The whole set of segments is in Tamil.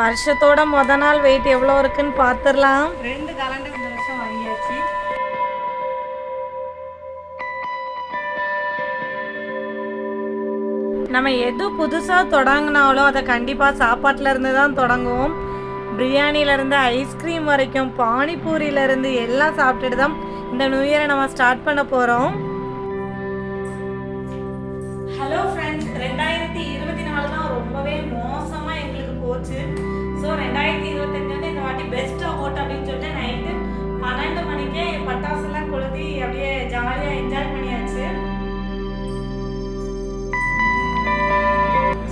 வருஷத்தோட முத நாள் வெயிட் எவ்வளோ இருக்குன்னு பார்த்துடலாம் ரெண்டு கலண்டர் இந்த வருஷம் வாங்கியாச்சு. நம்ம எது புதுசாக தொடங்கினாலும் அதை கண்டிப்பாக சாப்பாட்டில் இருந்து தான் தொடங்குவோம். பிரியாணிலேருந்து ஐஸ்கிரீம் வரைக்கும் பானிபூரியிலேருந்து எல்லாம் சாப்பிட்டுட்டு தான் இந்த நியூ இயரை நம்ம ஸ்டார்ட் பண்ண போகிறோம் ஹலோ ஃப்ரெண்ட்ஸ் ரெண்டாயிரத்தி இருபத்தி நாலு தான் ரொம்பவே மோசமாக எங்களுக்கு போச்சு. ஸோ ரெண்டாயிரத்தி இருபத்தஞ்சு வந்து இந்த வாட்டி பெஸ்ட்டாக ஓட்டு அப்படின்னு சொல்லிட்டு நைட்டு பன்னெண்டு மணிக்கே பட்டாசுலாம் கொளுத்தி அப்படியே ஜாலியாக என்ஜாய் பண்ணியாச்சு.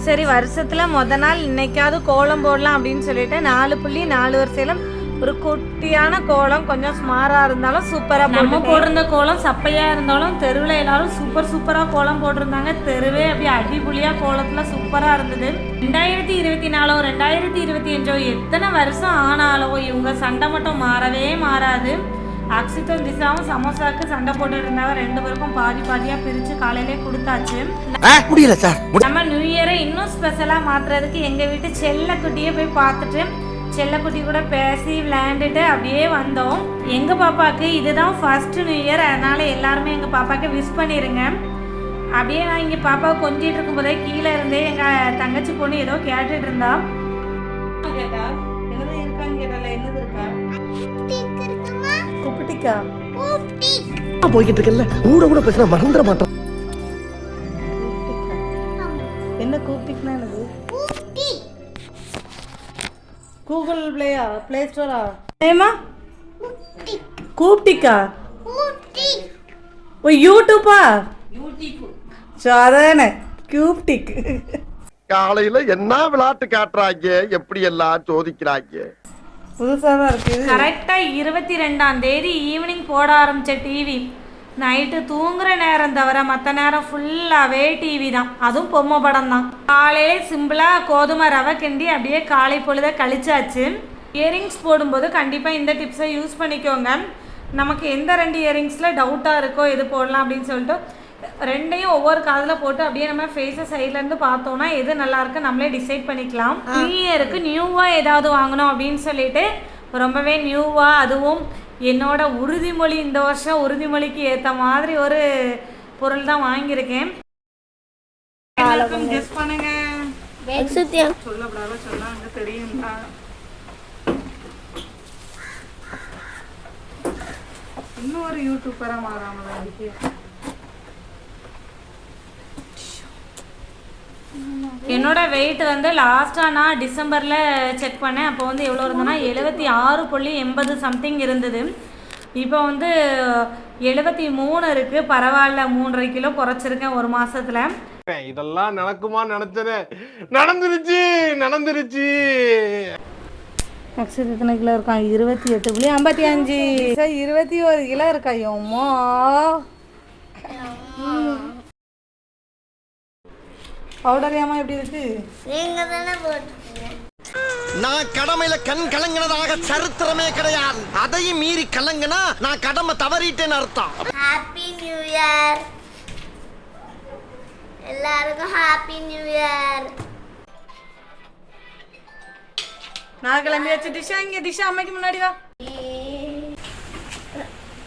சரி வருஷத்தில் முத நாள் இன்னைக்காவது கோலம் போடலாம் அப்படின்னு சொல்லிட்டு நாலு புள்ளி நாலு வருஷம் ஒரு குட்டியான கோலம் கொஞ்சம் ஸ்மாரா இருந்தாலும் சூப்பரா நம்ம போட்டிருந்த கோலம் சப்பையா இருந்தாலும் தெருவில் எல்லாரும் சூப்பர் சூப்பரா கோலம் போட்டிருந்தாங்க. தெருவே அப்படியே அடிபுலியா கோலத்துல சூப்பரா இருந்தது. ரெண்டாயிரத்தி இருபத்தி நாலோ ரெண்டாயிரத்தி இருபத்தி அஞ்சோ எத்தனை வருஷம் ஆனாலோ இவங்க சண்டை மட்டும் மாறவே மாறாது. அக்ஷித்தும் திசாவும் சமோசாக்கு சண்டை போட்டு இருந்தாங்க. ரெண்டு பேருக்கும் பாதி பாதியா பிரிச்சு காலையிலே கொடுத்தாச்சு. முடியல சார். நம்ம நியூ இயரை இன்னும் ஸ்பெஷலாக மாற்றுறதுக்கு எங்கள் வீட்டு செல்லக்குட்டியை போய் பார்த்துட்டு செல்லக்குட்டி கூட பேசி விளையாண்டுட்டு அப்படியே வந்தோம். எங்கள் பாப்பாவுக்கு இதுதான் ஃபர்ஸ்ட் நியூ இயர் அதனால எல்லாருமே எங்கள் பாப்பாவுக்கு விஷ் பண்ணிடுங்க அப்படியே நான் இங்கே பாப்பாவை கொஞ்சிட்டு இருக்கும்போதே கீழே இருந்தே எங்கள் தங்கச்சி பொண்ணு ஏதோ கேட்டுட்டு இருந்தா. கேட்டா? என்னது இருக்கான்னு கேட்டால என்னது இருக்கா? குப்பிட்டிக்கா. போய்கிட்டு இருக்கல கூட கூட பேசினா மறந்துட மாட்டோம். என்ன கூப்பிட்டிக்னா என்னது கூகுள் பிளேயா ப்ளே ஸ்டோரா ஏமா கூப்பிட்டிக்கா? ஓ யூடியூப்பா? ஸோ அதானே. கியூப்டிக் காலையில என்ன விளையாட்டு காட்டுறாங்க எப்படி எல்லாம் சோதிக்கிறாங்க புதுசாக தான் இருக்குது. கரெக்டாக இருபத்தி ரெண்டாம் தேதி ஈவினிங் போட ஆரம்பித்த டிவி நைட்டு தூங்குற நேரம் தவிர மற்ற நேரம் ஃபுல்லாகவே டிவி தான். அதுவும் பொம்மை படம் தான் காலையிலே சிம்பிளாக கோதுமை ரவை கிண்டி அப்படியே காலை பொழுத கழிச்சாச்சு. இயரிங்ஸ் போடும்போது கண்டிப்பாக இந்த டிப்ஸை யூஸ் பண்ணிக்கோங்க. நமக்கு எந்த ரெண்டு இயரிங்ஸில் டவுட்டாக இருக்கோ எது போடலாம் அப்படின்னு சொல்லிட்டு ரெண்டையும் ஒவ்வொரு காதில் போட்டு அப்படியே நம்ம ஃபேஸை சைட்லேருந்து பார்த்தோம்னா எது நல்லா இருக்கு நம்மளே டிசைட் பண்ணிக்கலாம். நியூ இயருக்கு நியூவாக ஏதாவது வாங்கணும் அப்படின்னு சொல்லிட்டு ரொம்பவே நியூவாக அதுவும் என்னோட உறுதிமொழி இந்த வருஷம் உறுதிமொழிக்கு ஏற்ற மாதிரி ஒரு பொருள் தான் வாங்கியிருக்கேன். கெஸ் பண்ணுங்க. சொல்லப்படாத சொன்னாங்க தெரியுங்களா இன்னும் ஒரு யூடியூபராக மாறாமல என்னோட வெயிட் வந்து லாஸ்ட்டாக நான் டிசம்பரில் செக் பண்ணேன். அப்போ வந்து எவ்வளோ இருந்ததுன்னா எழுபத்தி ஆறு புள்ளி எண்பது சம்திங் இருந்தது. இப்போ வந்து எழுபத்தி மூணு இருக்குது பரவாயில்ல மூன்றரை கிலோ குறைச்சிருக்கேன் ஒரு மாசத்துல. இதெல்லாம் நடக்குமா நினைச்சனே. நடந்துருச்சு நடந்துருச்சு. ஆக்சுவலி எத்தனை கிலோ இருக்கான்? இருபத்தி எட்டு புள்ளி ஐம்பத்தி அஞ்சு. சார் இருபத்தி ஒரு கிலோ இருக்கா? எம்மா. பவுடர் ஏமா எப்படி இருக்கு? நீங்க தானே போட்டுருக்கீங்க நான் கடமையில கண் கலங்கினதாக சரித்திரமே கிடையாது. அதையும் மீறி கலங்கினா நான் கடமை தவறிட்டேன்னு அர்த்தம். ஹாப்பி நியூ இயர் எல்லாருக்கும் ஹாப்பி நியூ இயர் நான் கிளம்பியாச்சு திஷா இங்க திஷா அம்மைக்கு முன்னாடி வா.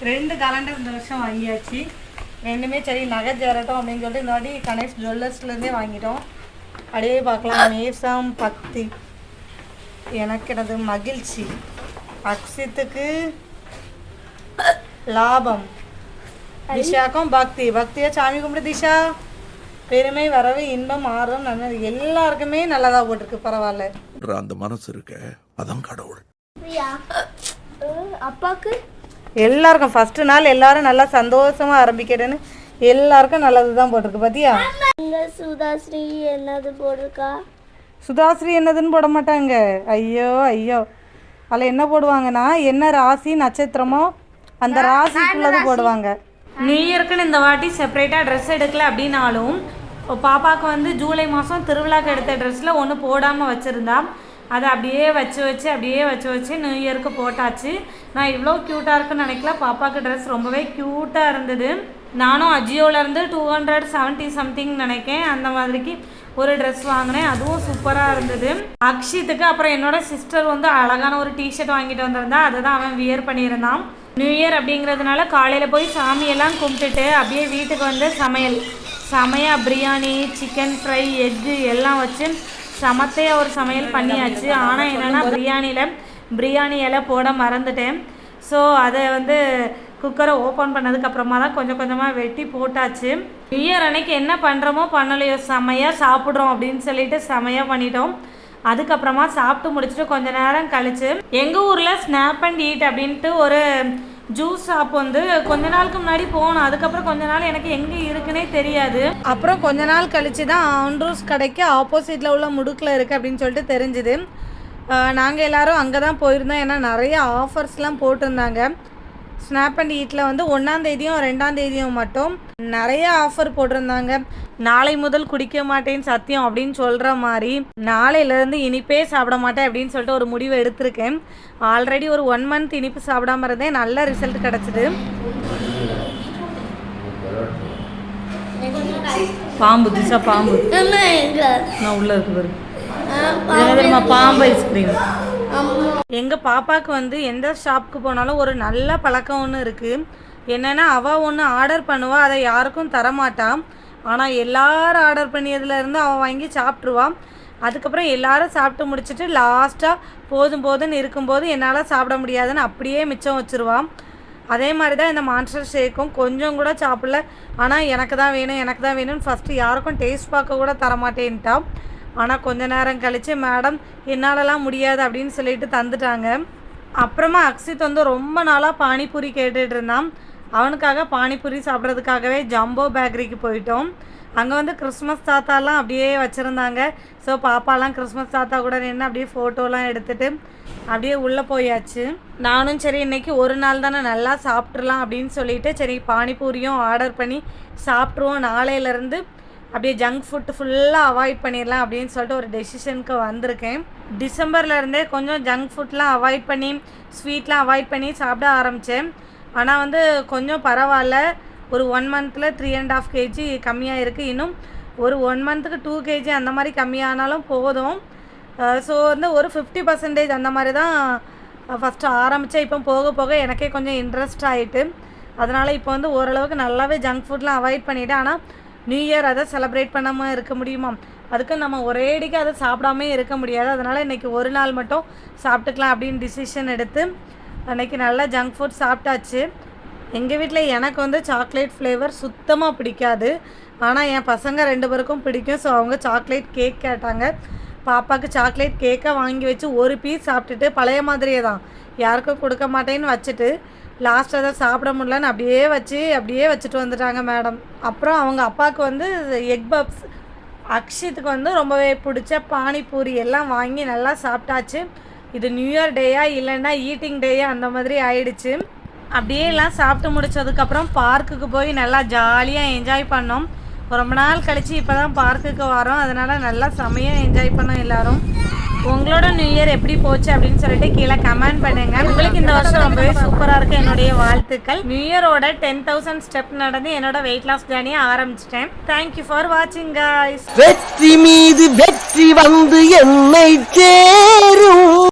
ரெண்டு கலண்டர் இந்த வருஷம் வாங்கியாச்சு. ரெண்டுமே சரி நகை சேரட்டும் அப்படின்னு சொல்லிட்டு இந்த வாட்டி கணேஷ் ஜுவல்லர்ஸ்லேருந்தே வாங்கிட்டோம். அப்படியே பார்க்கலாம். நேசம் பக்தி. எனக்கு எனது மகிழ்ச்சி. அக்ஷித்துக்கு லாபம். திஷாக்கும் பக்தி. பக்தியா சாமி கும்பிடு திஷா. பெருமை வரவு இன்பம் ஆர்வம் நல்லது. எல்லாருக்குமே நல்லதா போட்டிருக்கு. பரவாயில்ல. அந்த மனசு இருக்க அதான் கடவுள். பிரியா. அப்பாக்கு? எல்லாருக்கும் ஃபர்ஸ்ட் நாள் எல்லாரும் நல்லா சந்தோஷமா ஆரம்பிக்கட்டுன்னு எல்லாருக்கும் நல்லது தான் போட்டிருக்கு பாத்தியா? இங்க சுதாஸ்ரீ என்னது போட்டிருக்கா? சுதாஸ்ரீ என்னதுன்னு போட மாட்டாங்க. ஐயோ ஐயோ. அதில் என்ன போடுவாங்கன்னா என்ன ராசி நட்சத்திரமோ அந்த ராசிக்குள்ளது போடுவாங்க. நியூ இயர்க்குன்னு இந்த வாட்டி செப்பரேட்டாக ட்ரெஸ் எடுக்கல அப்படின்னாலும் பாப்பாவுக்கு வந்து ஜூலை மாதம் திருவிழாக்கு எடுத்த ட்ரெஸ்ஸில் ஒன்று போடாமல் வச்சுருந்தா அதை அப்படியே வச்சு வச்சு அப்படியே வச்சு வச்சு நியூ இயருக்கு போட்டாச்சு. நான் இவ்வளோ க்யூட்டாக இருக்குன்னு நினைக்கல. பாப்பாவுக்கு ட்ரெஸ் ரொம்பவே க்யூட்டாக இருந்தது. நானும் அஜியோலேருந்து டூ ஹண்ட்ரட் செவன்ட்டி சம்திங் நினைக்கேன். அந்த மாதிரிக்கு ஒரு ட்ரெஸ் வாங்கினேன். அதுவும் சூப்பராக இருந்தது. அக்ஷித்துக்கு அப்புறம் என்னோட சிஸ்டர் வந்து அழகான ஒரு டிஷர்ட் வாங்கிட்டு வந்திருந்தா அதை தான் அவன் வியர் பண்ணியிருந்தான். நியூ இயர் அப்படிங்கிறதுனால காலையில் போய் சாமியெல்லாம் கும்பிட்டுட்டு அப்படியே வீட்டுக்கு வந்து சமையல். செமையா பிரியாணி சிக்கன் ஃப்ரை எக்கு எல்லாம் வச்சு சமத்தையாக ஒரு சமையல் பண்ணியாச்சு. ஆனால் என்னென்னா பிரியாணியில் பிரியாணி இலை போட மறந்துட்டேன். ஸோ அதை வந்து குக்கரை ஓப்பன் பண்ணதுக்கப்புறமா தான் கொஞ்சம் கொஞ்சமாக வெட்டி போட்டாச்சு. நியூ இயர் அன்னைக்கு என்ன பண்ணுறோமோ பண்ணலையோ செமையாக சாப்பிட்றோம் அப்படின்னு சொல்லிட்டு செமையாக பண்ணிட்டோம். அதுக்கப்புறமா சாப்பிட்டு முடிச்சுட்டு கொஞ்ச நேரம் கழிச்சு எங்கள் ஊரில் ஸ்னாப் அண்ட் ஈட் அப்படின்ட்டு ஒரு ஜூஸ் ஷாப் வந்து கொஞ்ச நாளுக்கு முன்னாடி போனோம். அதுக்கப்புறம் கொஞ்ச நாள் எனக்கு எங்கே இருக்குன்னே தெரியாது. அப்புறம் கொஞ்ச நாள் கழிச்சு தான் ஆண்ட்ரூஸ் கடைக்கு ஆப்போசிட்டில் உள்ள முடுக்கில் இருக்குது அப்படின்னு சொல்லிட்டு தெரிஞ்சுது. நாங்கள் எல்லாரும் அங்கே தான் போயிருந்தோம். ஏன்னா நிறைய ஆஃபர்ஸ்லாம் போட்டிருந்தாங்க. ஸ்னாப் அண்ட் ஈட்டில் வந்து ஒன்றாம் தேதியும் ரெண்டாம் தேதியும் மட்டும் நிறைய ஆஃபர் போட்டிருந்தாங்க. நாளை முதல் குடிக்க மாட்டேன்னு சத்தியம் அப்படின்னு சொல்கிற மாதிரி நாளையிலேருந்து இனிப்பே சாப்பிட மாட்டேன் அப்படின்னு சொல்லிட்டு ஒரு முடிவு எடுத்திருக்கேன். ஆல்ரெடி ஒரு ஒன் மந்த் இனிப்பு சாப்பிடாம இருந்தேன். நல்ல ரிசல்ட் கிடச்சிது. பாம்பு திசா பாம்பு. நான் உள்ளே இருக்கு தெரியுமா பாம்பு ஐஸ்கிரீம். எங்கள் பாப்பாவுக்கு வந்து எந்த ஷாப்புக்கு போனாலும் ஒரு நல்ல பழக்கம் ஒன்று இருக்குது என்னென்னா அவள் ஒன்று ஆர்டர் பண்ணுவா அதை யாருக்கும் தரமாட்டான் ஆனால் எல்லாரும் ஆர்டர் பண்ணியதுலேருந்து அவள் வாங்கி சாப்பிட்ருவான் அதுக்கப்புறம் எல்லாரும் சாப்பிட்டு முடிச்சிட்டு லாஸ்ட்டாக போதும் போதுன்னு இருக்கும்போது என்னால் சாப்பிட முடியாதுன்னு அப்படியே மிச்சம் வச்சுருவான் அதே மாதிரி தான் இந்த மான்ஸ்டர் ஷேக்கும் கொஞ்சம் கூட சாப்பிடல. ஆனால் எனக்கு தான் வேணும் எனக்கு தான் வேணும்னு ஃபஸ்ட்டு யாருக்கும் டேஸ்ட் பார்க்க கூட தரமாட்டேன்ட்டான் ஆனால் கொஞ்ச நேரம் கழித்து மேடம் என்னாலலாம் முடியாது அப்படின்னு சொல்லிட்டு தந்துட்டாங்க. அப்புறமா அக்ஷித் வந்து ரொம்ப நாளாக பானிபூரி கேட்டுட்டு இருந்தான். அவனுக்காக பானிபூரி சாப்பிட்றதுக்காகவே ஜம்போ பேக்கரிக்கு போயிட்டோம். அங்கே வந்து கிறிஸ்மஸ் தாத்தாலாம் அப்படியே வச்சுருந்தாங்க. ஸோ பாப்பாலாம் கிறிஸ்மஸ் தாத்தா கூட நின்று அப்படியே ஃபோட்டோலாம் எடுத்துட்டு அப்படியே உள்ளே போயாச்சு. நானும் சரி இன்றைக்கி ஒரு நாள் தானே நல்லா சாப்பிட்றலாம் அப்படின்னு சொல்லிட்டு சரி பானிபூரியும் ஆர்டர் பண்ணி சாப்பிட்ருவோம் நாளையிலேருந்து அப்படியே ஜங்க் ஃபுட் ஃபுல்லாக அவாய்ட் பண்ணிடலாம் அப்படின்னு சொல்லிட்டு ஒரு டெசிஷனுக்கு வந்திருக்கேன். டிசம்பர்லேருந்தே கொஞ்சம் ஜங்க் ஃபுட்லாம் அவாய்ட் பண்ணி ஸ்வீட்லாம் அவாய்ட் பண்ணி சாப்பிட ஆரம்பித்தேன் ஆனால் வந்து கொஞ்சம் பரவாயில்ல. ஒரு ஒன் மந்தில் த்ரீ அண்ட் ஆஃப் கேஜி கம்மியாக இருக்குது இன்னும் ஒரு ஒன் மந்த்துக்கு டூ கேஜி அந்த மாதிரி கம்மியானாலும் போதும். ஸோ வந்து ஒரு ஃபிஃப்டி பர்சன்டேஜ் அந்த மாதிரி தான் ஃபஸ்ட்டு ஆரம்பித்தேன் இப்போ போக போக எனக்கே கொஞ்சம் இன்ட்ரெஸ்ட் ஆகிட்டு அதனால் இப்போ வந்து ஓரளவுக்கு நல்லாவே ஜங்க் ஃபுட்லாம் அவாய்ட் பண்ணிவிட்டேன் ஆனால் நியூ இயர் அதை செலப்ரேட் பண்ணாமல் இருக்க முடியுமா? அதுக்கு நம்ம ஒரேடிக்கு அதை சாப்பிடாமே இருக்க முடியாது. அதனால் இன்றைக்கி ஒரு நாள் மட்டும் சாப்பிட்டுக்கலாம் அப்படின்னு டிசிஷன் எடுத்து அன்றைக்கி நல்லா ஜங்க் ஃபுட் சாப்பிட்டாச்சு. எங்கள் வீட்டில் எனக்கு வந்து சாக்லேட் ஃப்ளேவர் சுத்தமாக பிடிக்காது. ஆனால் என் பசங்க ரெண்டு பேருக்கும் பிடிக்கும். ஸோ அவங்க சாக்லேட் கேக் கேட்டாங்க. பாப்பாவுக்கு சாக்லேட் கேக்கை வாங்கி வச்சு ஒரு பீஸ் சாப்பிட்டுட்டு பழைய மாதிரியே தான். யாருக்கும் கொடுக்க மாட்டேன்னு வச்சுட்டு லாஸ்ட் அதை சாப்பிட முடியலன்னு அப்படியே வச்சு அப்படியே வச்சுட்டு வந்துட்டாங்க மேடம் அப்புறம் அவங்க அப்பாவுக்கு வந்து எக் பப்ஸ் அக்ஷித்துக்கு வந்து ரொம்பவே பிடிச்ச பானிபூரி எல்லாம் வாங்கி நல்லா சாப்பிட்டாச்சு. இது நியூ இயர் டேயா இல்லைன்னா ஈட்டிங் டேயா அந்த மாதிரி ஆயிடுச்சு. அப்படியே எல்லாம் சாப்பிட்டு முடிச்சதுக்கப்புறம் பார்க்குக்கு போய் நல்லா ஜாலியாக என்ஜாய் பண்ணோம். ரொம்ப நாள் கழித்து இப்போ தான் பார்க்குக்கு வரோம். அதனால் நல்லா செமையாக என்ஜாய் பண்ணோம் எல்லோரும். உங்களோட நியூ இயர் எப்படி போச்சு அப்படின்னு சொல்லிட்டு கீழே கமெண்ட் பண்ணுங்க. உங்களுக்கு இந்த வருஷம் ரொம்பவே சூப்பராக இருக்கு என்னுடைய வாழ்த்துக்கள். நியூ இயரோட டென் தௌசண்ட் ஸ்டெப் நடந்து என்னோட வெயிட் லாஸ் ஜேர்னியை ஆரம்பிச்சிட்டேன். தேங்க்யூ ஃபார் வாட்சிங் காய்ஸ் வெற்றி மீது வெற்றி வந்து என்னை சேரும்.